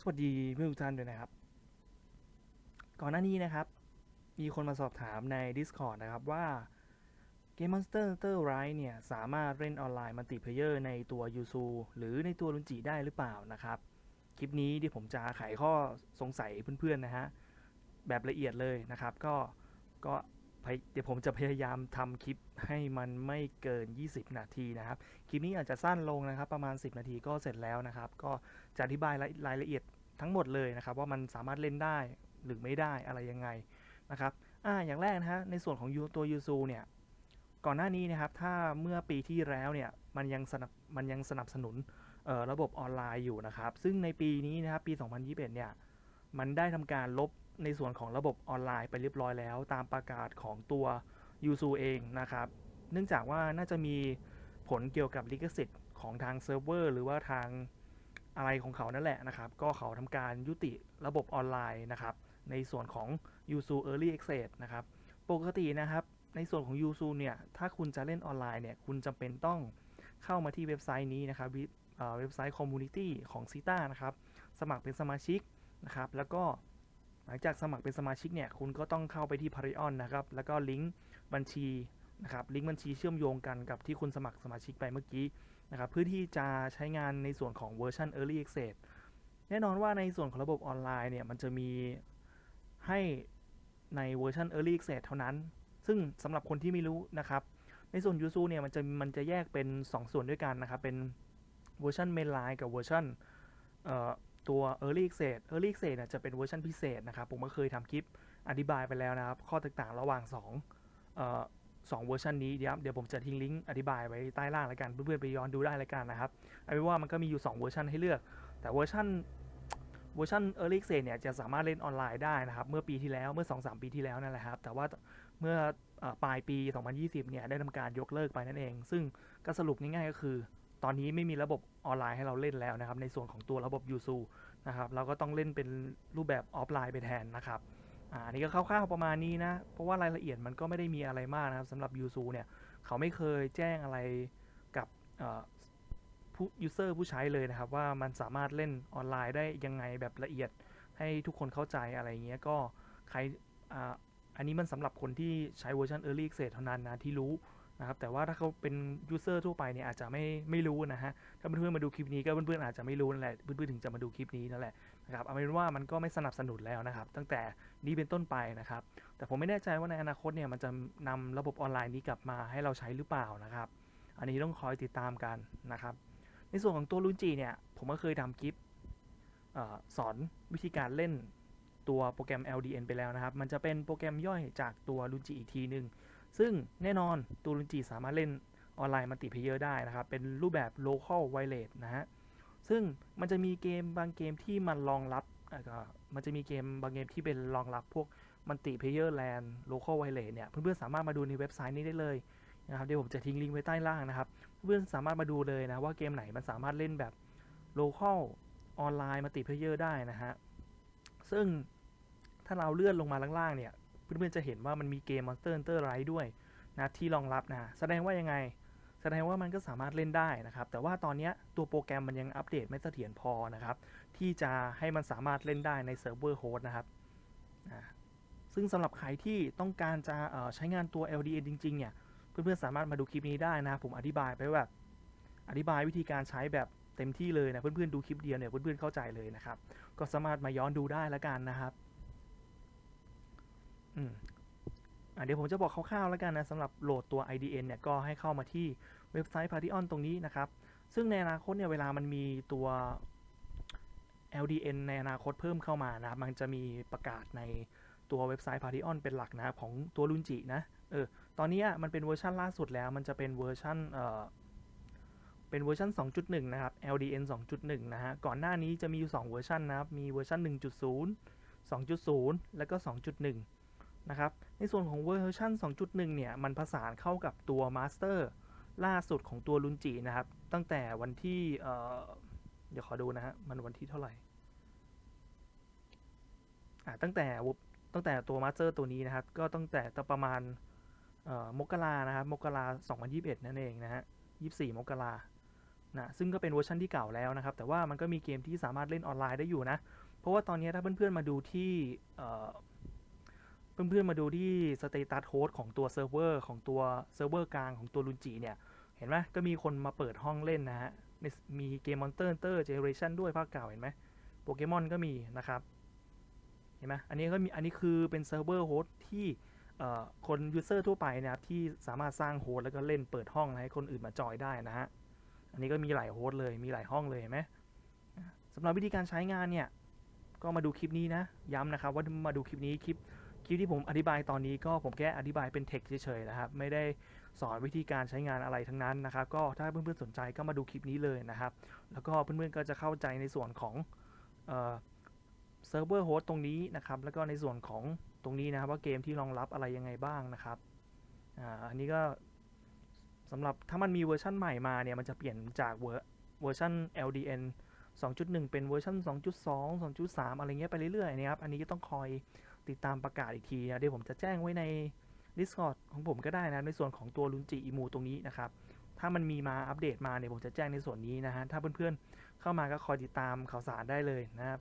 สวัสดีเพื่อนทุกท่านด้วยนะครับ ก่อนหน้านี้นะครับ มีคนมาสอบถามใน Discord นะครับว่า Game Monster Hunter Rise เนี่ย สามารถเล่นออนไลน์มัลติเพลเยอร์ในตัวยูซูหรือในตัวลุนจิได้หรือเปล่านะครับ คลิปนี้ที่ผมจะไขข้อสงสัยเพื่อนๆนะฮะ แบบละเอียดเลยนะครับ ก็ก็ เดี๋ยวผมจะพยายามทำคลิปให้มันไม่เกิน 20 นาทีนะครับ คลิปนี้อาจจะสั้นลงนะครับ ประมาณ 10 นาทีก็เสร็จแล้วนะครับ ก็จะอธิบายรายละเอียดทั้งหมดเลยนะครับ ว่ามันสามารถเล่นได้หรือไม่ได้อะไรยังไงนะครับอ่าอย่างแรกนะฮะในส่วนของตัวยูซูเนี่ยก่อนหน้านี้นะครับถ้าเมื่อปีที่แล้วเนี่ยมันยังสนับมันยังสนับสนุนระบบออนไลน์อยู่นะครับ ซึ่งในปีนี้นะครับปี 2021 เนี่ยมันได้ทำการลบ ในส่วนของระบบออนไลน์ไปเรียบร้อยแล้ว ตามประกาศของตัวยูซูเองนะครับ เนื่องจากว่าน่าจะมีผลเกี่ยวกับลิขสิทธิ์ของทางเซิร์ฟเวอร์หรือว่าทางอะไรของเขานั่นแหละนะครับ ก็เขาทำการยุติระบบออนไลน์นะครับ ในส่วนของ u s u Early Access นะครับ ปกตินะครับ ในส่วนของ u s u เนี่ย ถ้าคุณจะเล่นออนไลน์เนี่ย คุณจำเป็นต้องเข้ามาที่เว็บไซต์นี้นะครับ เว็บไซต์ Community ของ s i t a นะครับ สมัครเป็นสมาชิกนะครับ แล้วก็ หลังจากสมัครเป็นสมาชิกเนี่ยคุณก็ต้องเข้าไปที่ Patreon นะครับ แล้วก็ลิงก์บัญชีนะครับลิงก์บัญชีเชื่อมโยงกันกับที่คุณสมัครสมาชิกไปเมื่อกี้นะครับเพื่อที่จะใช้งานในส่วนของเวอร์ชัน Early Access แน่นอนว่าในส่วนของระบบออนไลน์เนี่ยมันจะมีให้ในเวอร์ชัน Early Access เท่านั้น ซึ่งสำหรับคนที่ไม่รู้นะครับ ในส่วน u s u เนี่ยมันจะมันจะแยกเป็น 2 ส่วนด้วยกันนะครับ เป็นเวอร์ชัน Mainline กับเวอร์ชันเอ่อ ตัว Early Access Early Access เนี่ยจะเป็นเวอร์ชันพิเศษนะครับ ผมก็เคยทำคลิปอธิบายไปแล้วนะครับ ข้อแตกต่างระหว่าง2เอ่อสองเวอร์ชันนี้เดี๋ยวเดี๋ยวผมจะทิ้งลิงก์อธิบายไว้ใต้ล่างแล้วกัน เพื่อนๆไปย้อนดูได้แล้วกันนะครับเอาเป็นว่ามันก็มีอยู่ 2 เวอร์ชันให้เลือก แต่เวอร์ชันเวอร์ชัน Early Access เนี่ยจะสามารถเล่นออนไลน์ได้นะครับ เมื่อปีที่แล้วเมื่อ 2-3 ปีที่แล้วนั่นแหละครับ แต่ว่าเมื่ออปลายปี 2020 เนี่ยได้ทำการยกเลิกไปนั่นเอง ซึ่งก็สรุปง่ายๆก็คือ ตอนนี้ไม่มีระบบออนไลน์ให้เราเล่นแล้วนะครับ ในส่วนของตัวระบบยูซูนะครับเราก็ต้องเล่นเป็นรูปแบบออฟไลน์ไปแทนนะครับอันนี้ก็คร่าวๆประมาณนี้นะ เพราะว่ารายละเอียดมันก็ไม่ได้มีอะไรมากนะครับสำหรับยูซูเนี่ยเขาไม่เคยแจ้งอะไรกับผู้ยูเซอร์ผู้ใช้เลยนะครับ ว่ามันสามารถเล่นออนไลน์ได้ยังไงแบบละเอียดให้ทุกคนเข้าใจอะไรเงี้ยก็ใครอ,อันนี้มันสำหรับคนที่ใช้เวอร์ชัน Early Access เท่านั้นนะที่รู้ นะครับแต่ว่าถ้าเขาเป็นยูเซอร์ทั่วไปเนี่ยอาจจะไม่ไม่รู้นะฮะถ้าเพื่อนๆมาดูคลิปนี้ก็เพื่อนๆอาจจะไม่รู้นั่นแหละเพื่อนๆถึงจะมาดูคลิปนี้นั่นแหละนะครับเอาเป็นว่ามันก็ไม่สนับสนุนแล้วนะครับ ตั้งแต่นี้เป็นต้นไปนะครับ แต่ผมไม่แน่ใจว่าในอนาคตเนี่ยมันจะนำระบบออนไลน์นี้กลับมาให้เราใช้หรือเปล่านะครับ อันนี้ต้องคอยติดตามกันนะครับ ในส่วนของตัวลุนจีเนี่ยผมก็เคยทำคลิปออสอนวิธีการเล่นตัวโปรแกรม LDN ไปแล้วนะครับ มันจะเป็นโปรแกรมย่อยจากตัวลุนจิอีกทีหนึ่ง ซึ่งแน่นอนตัวลุนจิสามารถเล่นออนไลน์มัลติเพเยอร์ได้นะครับ เป็นรูปแบบ local wireless นะฮะ ซึ่งมันจะมีเกมบางเกมที่มันรองรับก็มันจะมีเกมบางเกมที่เป็นรองรับพวกมัลติเพเยอร์แลน local wireless เนี่ย เพื่อนๆสามารถมาดูในเว็บไซต์นี้ได้เลยนะครับ เดี๋ยวผมจะทิ้งลิงก์ไว้ใต้ล่างนะครับ เพื่อนสามารถมาดูเลยนะว่าเกมไหนมันสามารถเล่นแบบ local ออนไลน์มัลติเพเยอร์ได้นะฮะ ซึ่งถ้าเราเลื่อนลงมาล่างๆเนี่ย เพื่อนๆจะเห็นว่ามันมีเกม Monster Hunter Rise ด้วยนะที่รองรับนะแสดงว่ายังไง แสดงว่ามันก็สามารถเล่นได้นะครับ แต่ว่าตอนนี้ตัวโปรแกรมมันยังอัปเดตไม่เสถียรพอนะครับ ที่จะให้มันสามารถเล่นได้ในเซิร์ฟเวอร์โฮสต์นะครับซึ่งสำหรับใครที่ต้องการจะใช้งานตัว LDN จริงๆเนี่ยเพื่อนๆสามารถมาดูคลิปนี้ได้นะ ผมอธิบายไปแบบอธิบายวิธีการใช้แบบเต็มที่เลยนะเพื่อนๆดูคลิปเดียวเนี่ยเพื่อนๆเข้าใจเลยนะครับ ก็สามารถมาย้อนดูได้ล้วกันนะครับ อืมเดี๋ยวผมจะบอกคร่าวๆแล้วกันนะสำหรับโหลดตัว IDN เนี่ยก็ให้เข้ามาที่เว็บไซต์ Patreon ตรงนี้นะครับ ซึ่งในอนาคตเนี่ยเวลามันมีตัว LDN ในอนาคตเพิ่มเข้ามานะครับมันจะมีประกาศในตัวเว็บไซต์ Patreon เป็นหลักนะครับของตัวรุนจินะเออตอนนี้อะมันเป็นเวอร์ชันล่าสุดแล้ว มันจะเป็นเวอร์ชันเอ่อเป็นเวอร์ชัน2.1 นะครับ LDN 2.1 นะฮะ ก่อนหน้านี้จะมีอยู่ 2 เวอร์ชันนะครับ มีเวอร์ชัน1.0 2.0 แล้วก็ 2.1 นะครับ ในส่วนของเวอร์ชัน2.1 เนี่ย มันผสานเข้ากับตัวมาสเตอร์ล่าสุดของตัวลุนจินะครับ ตั้งแต่วันที่เอ่อเดี๋ยวขอดูนะฮะ มันวันที่เท่าไหร่อ่าตั้งแต่ตั้งแต่ตัวมาสเตอร์ตัวนี้นะครับ ก็ตั้งแต่ประมาณเอ่อมกรานะครับ มกรา2021 นั่นเองนะฮะ 24 มกรานะซึ่งก็เป็นเวอร์ชันที่เก่าแล้วนะครับ แต่ว่ามันก็มีเกมที่สามารถเล่นออนไลน์ได้อยู่นะ เพราะว่าตอนนี้ถ้าเพื่อนๆมาดูที่ เพื่อนๆมาดูที่สเตตัสโฮสของตัวเซิร์ฟเวอร์ของตัวเซิร์ฟเวอร์กลางของตัวลุนจิเนี่ย เห็นไหมก็มีคนมาเปิดห้องเล่นนะฮะ มีเกมมอนเตอร์เตอร์เจเนเรชันด้วยภาคเก่าเห็นไหมโปเกมอนก็มีนะครับ เห็นไหมอันนี้ก็มีอันนี้คือเป็นเซิร์ฟเวอร์โฮสที่คนยูเซอร์ทั่วไปนะครับที่สามารถสร้างโฮสต์แล้วก็เล่นเปิดห้องให้คนอื่นมาจอยได้นะฮะ อันนี้ก็มีหลายโฮสต์เลยมีหลายห้องเลยเห็นไหมสำหรับวิธีการใช้งานเนี่ยก็มาดูคลิปนี้นะ ย้ำนะครับว่ามาดูคลิปนี้คลิป คลิปที่ผมอธิบายตอนนี้ก็ผมแค่อธิบายเป็นเทคเฉยๆนะครับ ไม่ได้สอนวิธีการใช้งานอะไรทั้งนั้นนะครับ ก็ถ้าเพื่อนๆสนใจก็มาดูคลิปนี้เลยนะครับ แล้วก็เพื่อนๆก็จะเข้าใจในส่วนของเซิร์ฟเวอร์โฮสต์ตรงนี้นะครับ แล้วก็ในส่วนของตรงนี้นะครับว่าเกมที่รองรับอะไรยังไงบ้างนะครับอันนี้ก็สำหรับถ้ามันมีเวอร์ชันใหม่มาเนี่ยมันจะเปลี่ยนจากเวอร์เวอร์ชัน LDN 2.1 เป็นเวอร์ชัน2.2 2.3 อะไรเงี้ยไปเรื่อยๆนะครับ อันนี้ก็ต้องคอย ติดตามประกาศอีกทีนะเดี๋ยวผมจะแจ้งไว้ใน Discord ของผมก็ได้นะ ในส่วนของตัวลุนจิอีมูตรงนี้นะครับ ถ้ามันมีมาอัปเดตมาเนี่ยผมจะแจ้งในส่วนนี้นะฮะ ถ้าเพื่อนๆเข้ามาก็คอยติดตามข่าวสารได้เลยนะครับ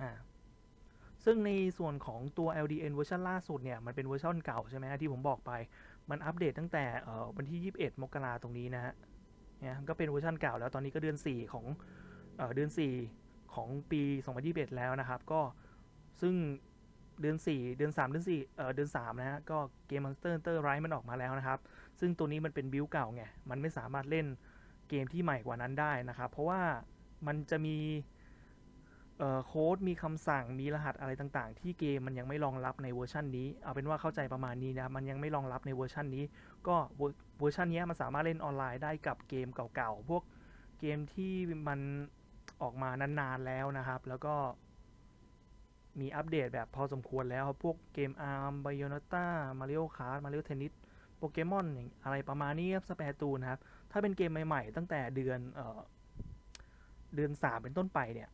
อ่าซึ่งในส่วนของตัว LDN เวอร์ชันล่าสุดเนี่ย มันเป็นเวอร์ชันเก่าใช่ไหมที่ผมบอกไป มันอัปเดตตั้งแต่เอ่อวันที่ 21 มกราตรงนี้นะฮะเนี่ยก็เป็นเวอร์ชันเก่าแล้วตอนนี้ก็เดือน 4 ของเอ่อเดือน 4 ของปี 2021 แล้วนะครับ ก็ ซึ่งเดือน 4 เดือน 3 เดือน4เอ่อเดือน3นะฮะก็เกม Monster Hunter Rise มันออกมาแล้วนะครับ ซึ่งตัวนี้มันเป็นบิลเก่าไง มันไม่สามารถเล่นเกมที่ใหม่กว่านั้นได้นะครับ เพราะว่ามันจะมีเอ่อโค้ดมีคำสั่งมีรหัสอะไรต่างๆ ที่เกมมันยังไม่รองรับในเวอร์ชันนี้ เอาเป็นว่าเข้าใจประมาณนี้นะครับมันยังไม่รองรับในเวอร์ชันนี้ ก็เวอร์ชันนี้มันสามารถเล่นออนไลน์ได้กับเกมเก่าๆ พวกเกมที่มันออกมานานๆแล้วนะครับ แล้วก็ มีอัปเดตแบบพอสมควรแล้วครับพวกเกม ARM Bayonetta Mario Kart Mario Tennis โปเกมอนอย่างอะไรประมาณนี้ครับสเปรตูนะครับ ถ้าเป็นเกมใหม่ๆ ตั้งแต่เดือนเอ่อเดือน 3 เป็นต้นไปเนี่ย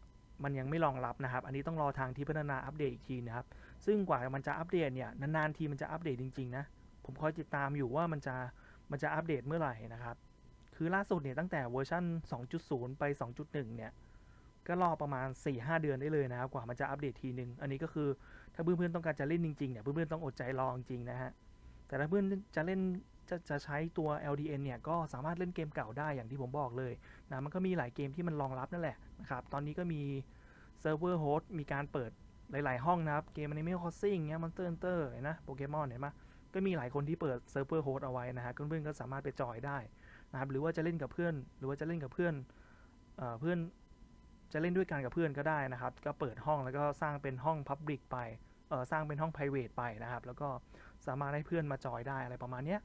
มันยังไม่รองรับนะครับ อันนี้ต้องรอทางที่พัฒนาอัปเดตอีกทีนะครับ ซึ่งกว่ามันจะอัปเดตเนี่ยนานๆทีมันจะอัปเดตจริงๆนะ ผมคอยติดตามอยู่ว่ามันจะมันจะอัปเดตเมื่อไหร่นะครับ คือล่าสุดเนี่ยตั้งแต่เวอร์ชัน2.0 ไป 2.1 เนี่ย ก็รอประมาณ 4-5 เดือนได้เลยนะครับ กว่ามันจะอัปเดตทีนึง อันนี้ก็คือถ้าเพื่อนๆต้องการจะเล่นจริงๆเนี่ยเพื่อนๆต้องอดใจรอจริงนะฮะ แต่ถ้าเพื่อนจะเล่นจะจะใช้ตัว LDN เนี่ยก็สามารถเล่นเกมเก่าได้อย่างที่ผมบอกเลยนะมันก็มีหลายเกมที่มันรองรับนั่นแหละนะครับตอนนี้ก็มีเซิร์ฟเวอร์โฮสต์มีการเปิดหลาย ๆ ห้องนะครับ เกม Animal Crossing เงี้ย Monster Hunter เห็นนะโปเกมอนเห็นไหมก็มีหลายคนที่เปิดเซิร์ฟเวอร์โฮสต์เอาไว้นะฮะเพื่อนๆก็สามารถไปจอยได้นะครับหรือว่าจะเล่นกับเพื่อน หรือว่าจะเล่นกับเพื่อนเพื่อน จะเล่นด้วยกันกับเพื่อนก็ได้นะครับ ก็เปิดห้องแล้วก็สร้างเป็นห้อง Public ไปเออสร้างเป็นห้อง private ไปนะครับ แล้วก็สามารถให้เพื่อนมาจอยได้อะไรประมาณนี้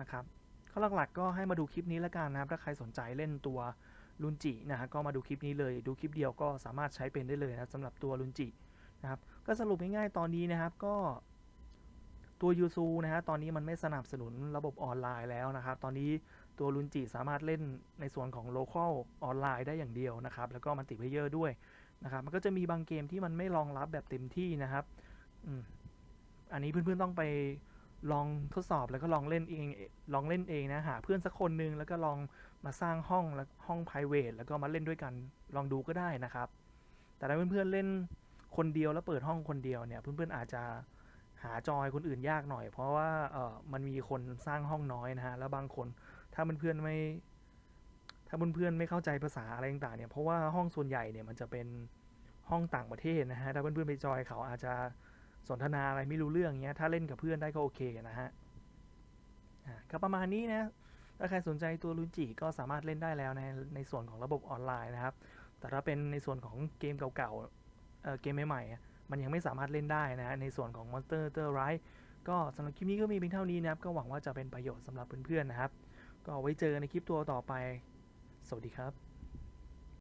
นะครับข้อหลักๆก็ให้มาดูคลิปนี้แล้วกันนะครับ ถ้าใครสนใจเล่นตัวลุนจินะฮะก็มาดูคลิปนี้เลย ดูคลิปเดียวก็สามารถใช้เป็นได้เลยนะสำหรับตัวลุนจินะครับก็สรุปง่ายๆตอนนี้นะครับก็ตัวยูซูนะฮะตอนนี้มันไม่สนับสนุนระบบออนไลน์แล้วนะครับ ตอนนี้ ตัวลุนจิสามารถเล่นในส่วนของ local ออนไลน์ได้อย่างเดียวนะครับ แล้วก็มันติเพเยอร์ด้วยนะครับ มันก็จะมีบางเกมที่มันไม่รองรับแบบเต็มที่นะครับอันนี้เพื่อนๆต้องไปลองทดสอบแล้วก็ลองเล่นเองลองเล่นเองนะหาเพื่อนสักคนหนึงแล้วก็ลองมาสร้างห้องแล้วห้อง private แล้วก็มาเล่นด้วยกันลองดูก็ได้นะครับ แต่ถ้าเพื่อนๆเล่นคนเดียวแล้วเปิดห้องคนเดียวเนี่ย เพื่อนๆอาจจะหาจอยคนอื่นยากหน่อย เพราะว่าเออมันมีคนสร้างห้องน้อยนะฮะแล้วบางคน ถ้าเพื่อนๆไม่ ถ้าเพื่อนๆไม่เข้าใจภาษาอะไรต่างๆเนี่ย เพราะว่าห้องส่วนใหญ่เนี่ยมันจะเป็นห้องต่างประเทศนะฮะ ถ้าเพื่อนๆไปจอยเขาอาจจะสนทนาอะไรไม่รู้เรื่องเงี้ย ถ้าเล่นกับเพื่อนได้ก็โอเคนะฮะอ่าก็ประมาณนี้นะ ถ้าใครสนใจตัวลุนจิก็สามารถเล่นได้แล้วในในส่วนของระบบออนไลน์นะครับ แต่ถ้าเป็นในส่วนของเกมเก่าๆเเกมใหม่ๆ มันยังไม่สามารถเล่นได้นะฮะ ในส่วนของ Monster Hunter Rise ก็สำหรับคลิปนี้ก็มีเพียงเท่านี้นะครับ ก็หวังว่าจะเป็นประโยชน์สำหรับเพื่อนๆนะครับ ก็ไว้เจอในคลิปตัวต่อไป สวัสดีครับ